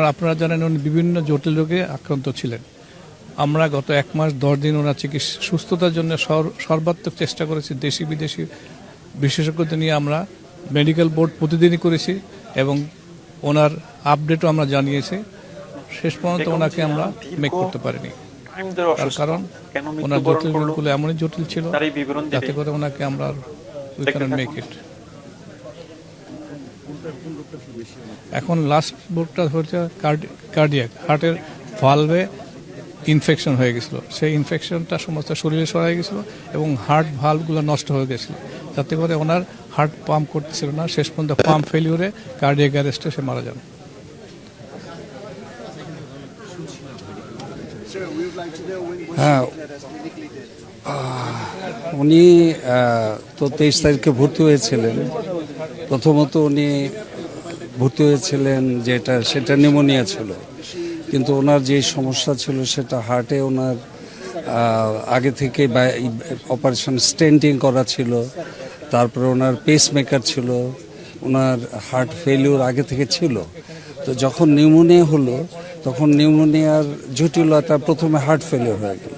আপনারা জানেন উনি বিভিন্ন জটিল রোগে আক্রান্ত ছিলেন। আমরা গত এক মাস দশ দিন ওনার চিকিৎসা সুস্থতার জন্য সর- সর্বাত্মক চেষ্টা করেছি দেশি বিদেশি বিশেষজ্ঞদের নিয়ে আমরা মেডিকেল বোর্ড প্রতিদিনই করেছি এবং ওনার আপডেটও আমরা জানিয়েছি। শেষ পর্যন্ত ওনাকে আমরা মেক করতে পারিনি। তার কারণ ওনার জটিল রোগগুলো এমনই জটিল ছিল যাতে করে ওনাকে আমরা উই ক্যান মেক ইট এখন লাস্ট বোর্ডটা হচ্ছে কার্ডিয়াক হার্টের ভালভে ইনফেকশন হয়ে গেছিল। সেই ইনফেকশনটা সমস্ত শরীরে সরাই গেছিল এবং হার্ট ভালভগুলো নষ্ট হয়ে গেছিল। যাতে করে ওনার হার্ট পাম্প করতেছিল না, শেষ পর্যন্ত পাম্প ফেলিউরে কার্ডিয়াক অ্যারেস্টে সে মারা যান। হ্যাঁ উনি তো তেইশ তারিখে ভর্তি হয়েছিলেন। প্রথমত উনি ভর্তি হয়েছিলেন যেটা, সেটা নিউমোনিয়া ছিল। কিন্তু ওনার যে সমস্যা ছিল সেটা হার্টে ওনার আগে থেকে অপারেশন স্টেন্টিং করা ছিল। তারপরে ওনার পেসমেকার ছিল। ওনার হার্ট ফেলিউর আগে থেকে ছিল। তো যখন নিউমোনিয়া হলো, তখন নিউমোনিয়ার জটিলতা প্রথমে হার্ট ফেলিওর হয়ে গেল।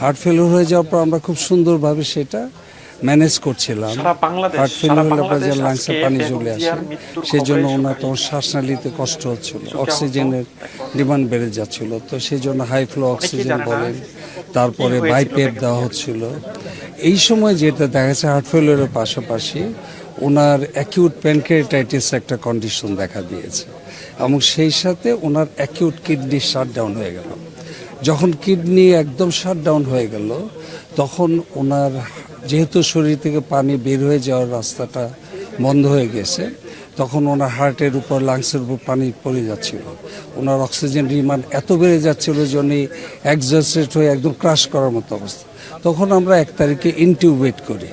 হার্ট ফেলিওর হয়ে যাওয়ার পর আমরা খুব সুন্দরভাবে সেটা ম্যানেজ করছিলাম। হার্ট ফেলিওর বাংলাদেশ লাংসে পানি চলে আসে। সেই জন্য ওনার তখন শ্বাসনালীতে কষ্ট হচ্ছিল অক্সিজেনের ডিমান্ড বেড়ে যাচ্ছিল। তো সেই জন্য হাই ফ্লো অক্সিজেন বলেন তারপরে বাইপেপ দেওয়া হচ্ছিল। এই সময় যেটা দেখা যাচ্ছে হার্ট ফেলিওরের পাশাপাশি ওনার অ্যাকিউট প্যানক্রিয়াটাইটিস একটা কন্ডিশন দেখা দিয়েছে এবং সেই সাথে ওনার অ্যাকিউট কিডনি শাটডাউন হয়ে গেল। যখন কিডনি একদম শাটডাউন হয়ে গেল তখন ওনার যেহেতু শরীর থেকে পানি বের হয়ে যাওয়ার রাস্তাটা বন্ধ হয়ে গেছে, তখন ওনার হার্টের উপর, লাংসের উপর পানি পড়ে যাচ্ছিল। ওনার অক্সিজেন ডিমান্ড এত বেড়ে যাচ্ছিল যে উনি একজস্টেড হয়ে একদম ক্রাশ করার মতো অবস্থা। তখন আমরা এক তারিখে ইনটিউবেট করি।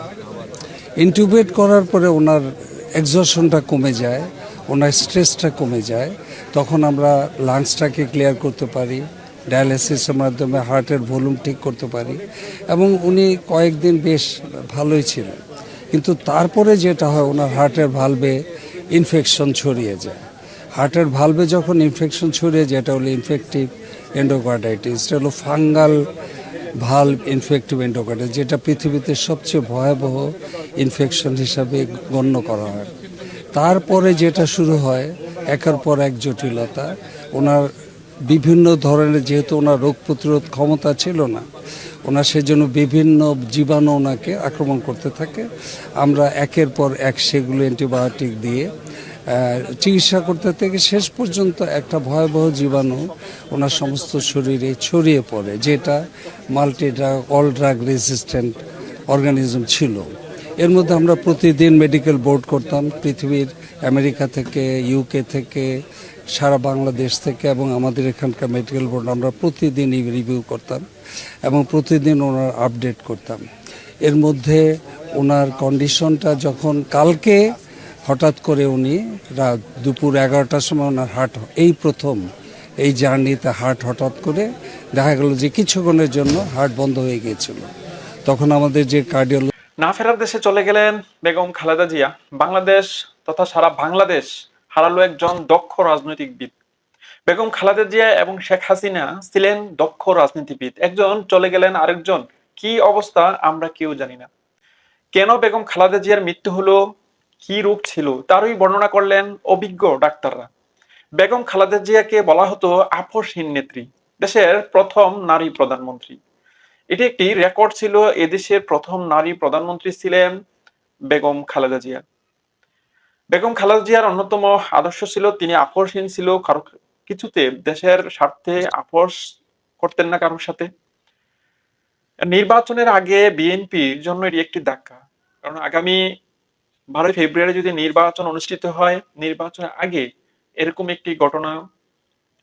ইনটিউবেট করার পরে ওনার এক্সশনটা কমে যায়, ওনার স্ট্রেসটা কমে যায়, তখন আমরা লাংসটাকে ক্লিয়ার করতে পারি। ডায়ালিসিসের মাধ্যমে হার্টের ভলিউম ঠিক করতে পারি এবং উনি কয়েকদিন বেশ ভালোই ছিলেন। কিন্তু তারপরে যেটা হয়, ওনার হার্টের ভালভে ইনফেকশন ছড়িয়ে যায়। হার্টের ভালভে যখন ইনফেকশন ছড়িয়ে যায়, এটা হলো ইনফেকটিভ এন্ডোকার্ডাইটিস এটা হলো ফাঙ্গাল ভালভ ইনফেক্টিভ এন্ডোকার্ডাইটিস যেটা পৃথিবীতে সবচেয়ে ভয়াবহ ইনফেকশন হিসাবে গণ্য করা হয়। তারপরে যেটা শুরু হয়, একের পর এক জটিলতা, ওনার বিভিন্ন ধরনের যেহেতু ওনার রোগ প্রতিরোধ ক্ষমতা ছিল না, ওনার সেজন্য বিভিন্ন জীবাণু ওনাকে আক্রমণ করতে থাকে। আমরা একের পর এক সেগুলো অ্যান্টিবায়োটিক দিয়ে চিকিৎসা করতে থেকে শেষ পর্যন্ত একটা ভয়াবহ জীবাণু ওনার সমস্ত শরীরে ছড়িয়ে পড়ে, যেটা multi drug all drug resistant organism ছিল। এর মধ্যে আমরা প্রতিদিন মেডিকেল বোর্ড করতাম, পৃথিবীর, আমেরিকা থেকে ইউকে থেকে, সারা বাংলাদেশ থেকে এবং আমাদের এখানকার মেডিকেল বোর্ড আমরা প্রতিদিন রিভিউ করতাম এবং প্রতিদিন ওনার আপডেট করতাম। এর মধ্যে ওনার কন্ডিশনটা যখন কালকে হঠাৎ করে উনি রাত দুপুর এগারোটার সময় ওনার হার্ট এই প্রথম, এই জার্নিতে হার্ট হঠাৎ করে দেখা গেল যে কিছুক্ষণের জন্য হার্ট বন্ধ হয়ে গিয়েছিল। তখন আমাদের যে কার্ডিওলজি না ফেরার দেশে চলে গেলেন বেগম খালেদা জিয়া। বাংলাদেশ তথা সারা বাংলাদেশ হারালো একজন দক্ষ রাজনৈতিকবিদ। বেগম খালেদা জিয়া এবং শেখ হাসিনা ছিলেন দক্ষ রাজনীতিবিদ। একজন চলে গেলেন আরেকজন। কি অবস্থা আমরা কেউ জানি না। কেন বেগম খালেদা জিয়ার মৃত্যু হলো? কি রূপ ছিল? তারই বর্ণনা করলেন অভিজ্ঞ ডাক্তাররা। বেগম খালেদা জিয়াকে বলা হতো আপসহীন নেত্রী। দেশের প্রথম নারী প্রধানমন্ত্রী। এটি একটি রেকর্ড ছিল এদেশের প্রথম নারী প্রধানমন্ত্রী ছিলেন বেগম খালেদা জিয়া। বেগম খালেদা জিয়ার অন্যতম আদর্শ ছিল, তিনি আপোষহীন ছিল, কারও কিছুতে দেশের স্বার্থে আপোষ করতেন না কারোর সাথে। নির্বাচনের আগে বিএনপির জন্য এটি একটি ধাক্কা। কারণ আগামী বারোই ফেব্রুয়ারি যদি নির্বাচন অনুষ্ঠিত হয়, নির্বাচনের আগে এরকম একটি ঘটনা,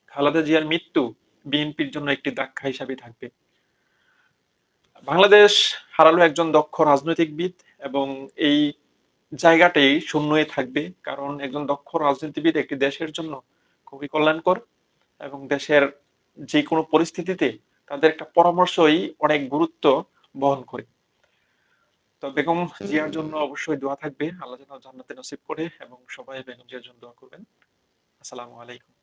খালেদা জিয়ার মৃত্যু বিএনপির জন্য একটি ধাক্কা হিসাবে থাকবে। বাংলাদেশ হারালো একজন দক্ষ রাজনৈতিকবিদ এবং এই জায়গাটাই শূন্যই থাকবে, কারণ একজন দক্ষ রাজনীতিবিদ একটি দেশের জন্য খুবই কল্যাণকর এবং দেশের যে কোনো পরিস্থিতিতে তাদের একটা পরামর্শই অনেক গুরুত্ব বহন করে। তো বেগম জিয়ার জন্য অবশ্যই দোয়া থাকবে। আল্লাহ জান্নাতে নসিব করে এবং সবাই বেগম জিয়ার জন্য দোয়া করবেন। আসসালামু আলাইকুম।